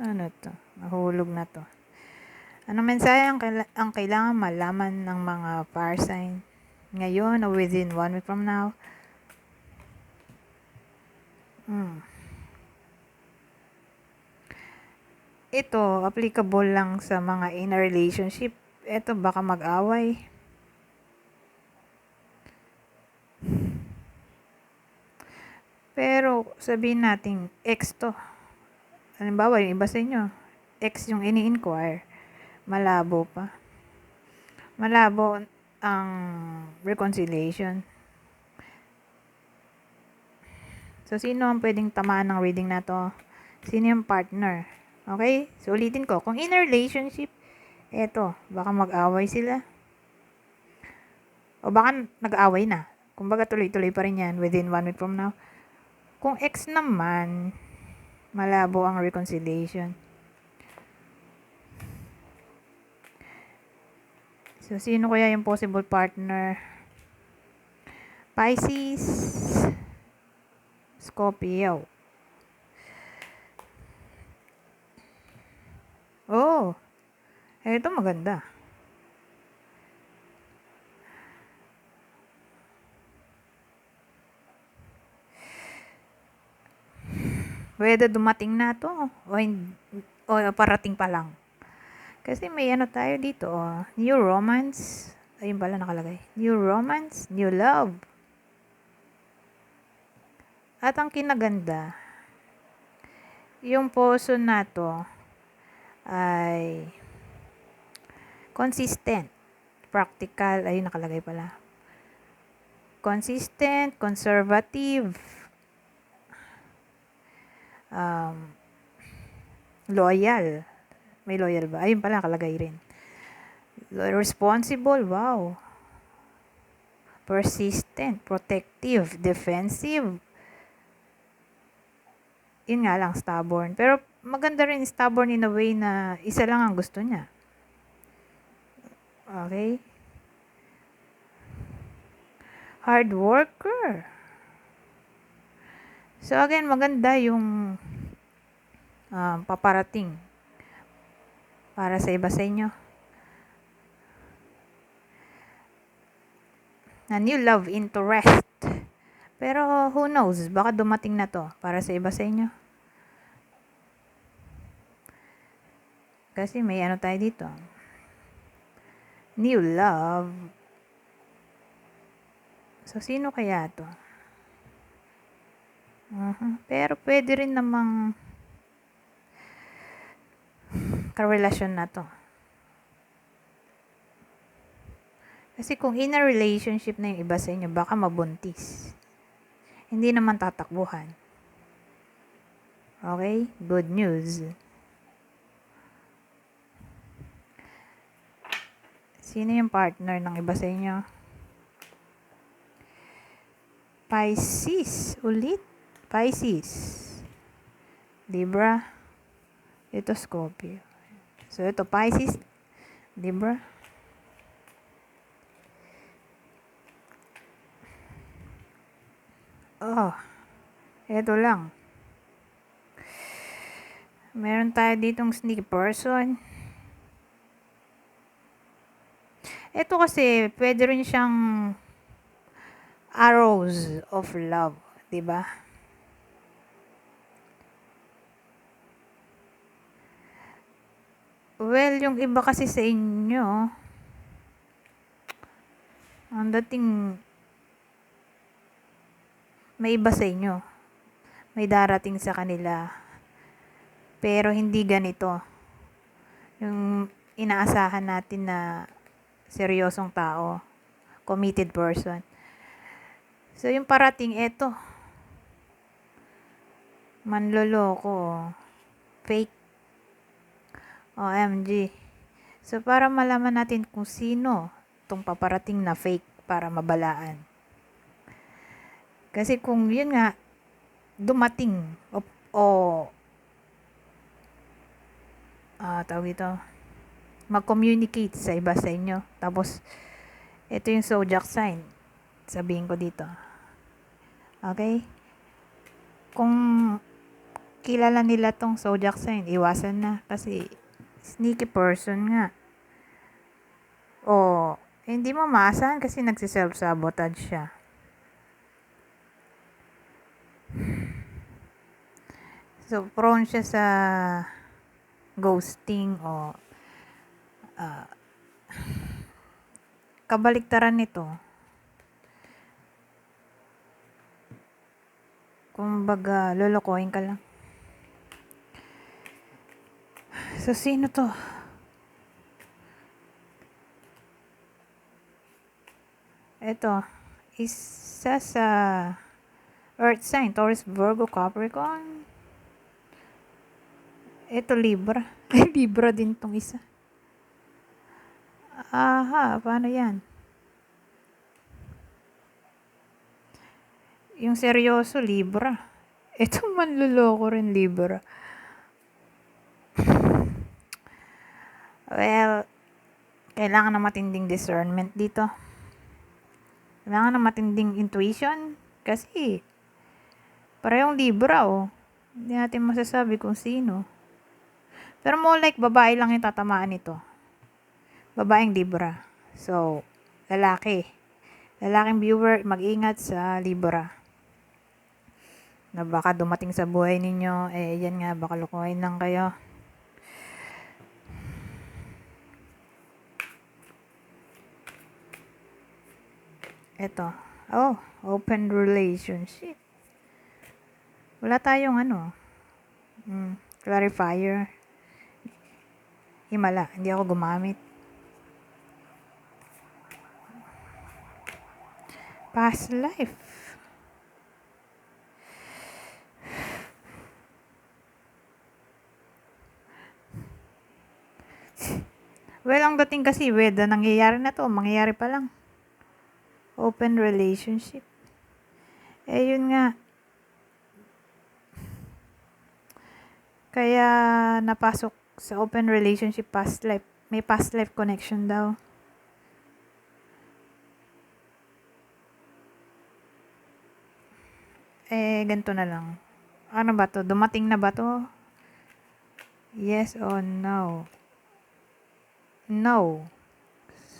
Ano to? Nahulog na to. Anong mensahe ang, kaila- ang kailangan malaman ng mga fire sign ngayon o within one week from now? Hmm. Ito, applicable lang sa mga in a relationship. Ito, baka mag-away. Pero, sabihin natin, ex to. Halimbawa, yung iba sa inyo, ex yung ini-inquire. Malabo pa. Malabo ang reconciliation. So, sino ang pwedeng tamaan ng reading na to? Sino yung partner? Okay? So, ulitin ko. Kung in a relationship, eto, baka mag-away sila. O baka nag-away na. Kumbaga tuloy-tuloy pa rin yan within one week from now. Kung ex naman, malabo ang reconciliation. So, sino kaya yung possible partner? Pisces, Scorpio. Oh, ito maganda. Whether dumating na to o, o parating pa lang. Kasi may ano tayo dito, oh, new romance. Ayun pala nakalagay. New romance, new love. At ang kinaganda, yung poso na to ay consistent, practical, ayun nakalagay pala. Consistent, conservative, um, loyal. May loyal ba? Ayun pala, nakalagay rin. Responsible, wow. Persistent, protective, defensive. Yun nga lang, stubborn. Pero maganda rin stubborn in a way na isa lang ang gusto niya. Okay? Hard worker. So again, maganda yung um, paparating para sa iba sa inyo. Na new love interest. Pero who knows, baka dumating na to para sa iba sa inyo. Kasi may ano tayo dito. New love. So, sino kaya to? Mhm. Pero pwede rin namang karelasyon na to. Kasi kung in a relationship na yung iba sa inyo, baka mabuntis. Hindi naman tatakbuhan. Okay? Good news. Sino yung partner ng iba sa inyo? Pisces. Ulit. Pisces. Libra. Ito Scorpio. So, ito Pisces. Libra. Oh. Ito lang. Meron tayo ditong sneaky person. Ito kasi, pwede rin siyang arrows of love. 'di ba? Well, yung iba kasi sa inyo, ang dating may iba sa inyo. May darating sa kanila. Pero hindi ganito. Yung inaasahan natin na seryosong tao. Committed person. So, yung parating, eto. Manloloko. Fake. OMG. So, para malaman natin kung sino itong paparating na fake para mabalaan. Kasi kung yun nga, dumating o, o ah, tawag ito, mag-communicate sa iba sa inyo. Tapos, ito yung zodiac sign. Sabihin ko dito. Okay? Kung kilala nila tong zodiac sign, iwasan na kasi sneaky person nga. O, hindi mo maasahan kasi nagsiself-sabotage siya. So, prone siya sa ghosting o ah, kabaliktaran nito. Kumbaga, lolokohin ka lang. So, sino to? Ito, isa sa Earth sign, Taurus, Virgo, Capricorn. Ito, Libra. Libra din tong isa. Aha, paano yan? Yung seryoso, Libra. Ito manluloko rin, Libra. Well, kailangan na matinding discernment dito. Kailangan na matinding intuition. Kasi, parehong Libra, oh. Hindi natin masasabi kung sino. Pero more like, babae lang yung tatamaan nito. Babaeng Libra. So, lalaki. Lalaking viewer, mag-ingat sa Libra. Na baka dumating sa buhay ninyo, eh, yan nga, baka lukuhin lang kayo. Ito. Oh, open relationship. Wala tayong ano. Mm, clarifier. Himala. Hindi ako gumamit. Past life. Well, ang dating kasi, weda nangyayari na to, mangyayari pa lang. Open relationship. Eh, yun nga. Kaya, napasok sa open relationship past life. May past life connection daw. Eh, ganito na lang. Ano ba to? Dumating na ba to? Yes or no? No.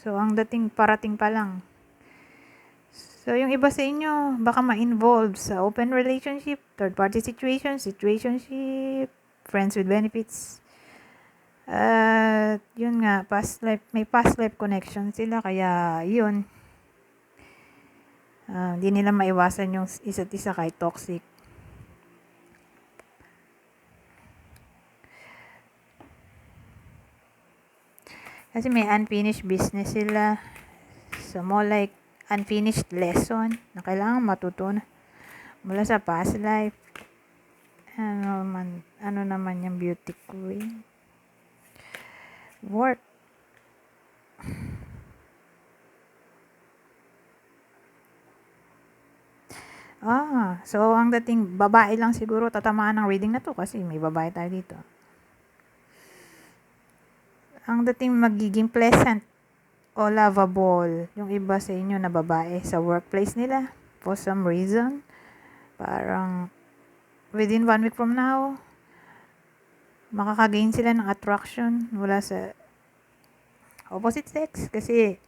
So, ang dating parating pa lang. So, yung iba sa inyo, baka ma-involve sa open relationship, third-party situation, situationship, friends with benefits. At, yun nga, past life, may past life connection sila, kaya, yun. Ah, Hindi nila maiwasan yung isa't isa kahit toxic. Kasi may unfinished business sila. So, more like unfinished lesson na kailangan matutunan mula sa past life. Ano man, ano naman yung beauty queen? Work. Ah, so ang dating babae lang siguro tatamaan ng reading na to kasi may babae tayo dito. Ang dating magiging pleasant o lovable yung iba sa inyo na babae sa workplace nila for some reason. Parang within one week from now, makakagain sila ng attraction mula sa opposite sex kasi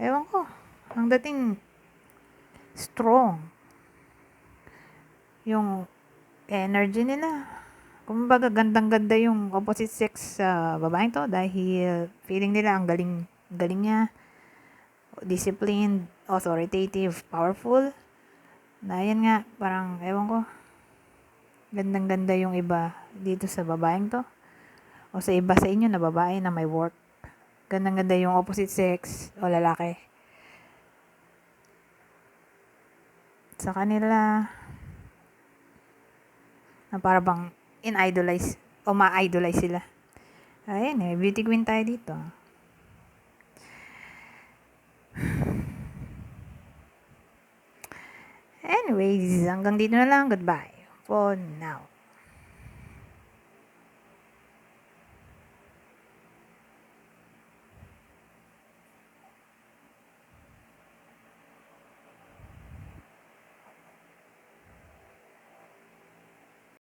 ewan ko, ang dating strong yung energy nila. Kumbaga, gandang-ganda yung opposite sex sa babaeng to dahil feeling nila ang galing, galing niya. Disciplined, authoritative, powerful. Na yan nga, parang, ewan ko, gandang-ganda yung iba dito sa babaeng to. O sa iba sa inyo na babae na may work. Gandang-ganda yung opposite sex o lalaki. Sa kanila, na para bang in-idolize o ma-idolize sila. Ayan eh, beauty queen tayo dito. Anyways, hanggang dito na lang. Goodbye for now.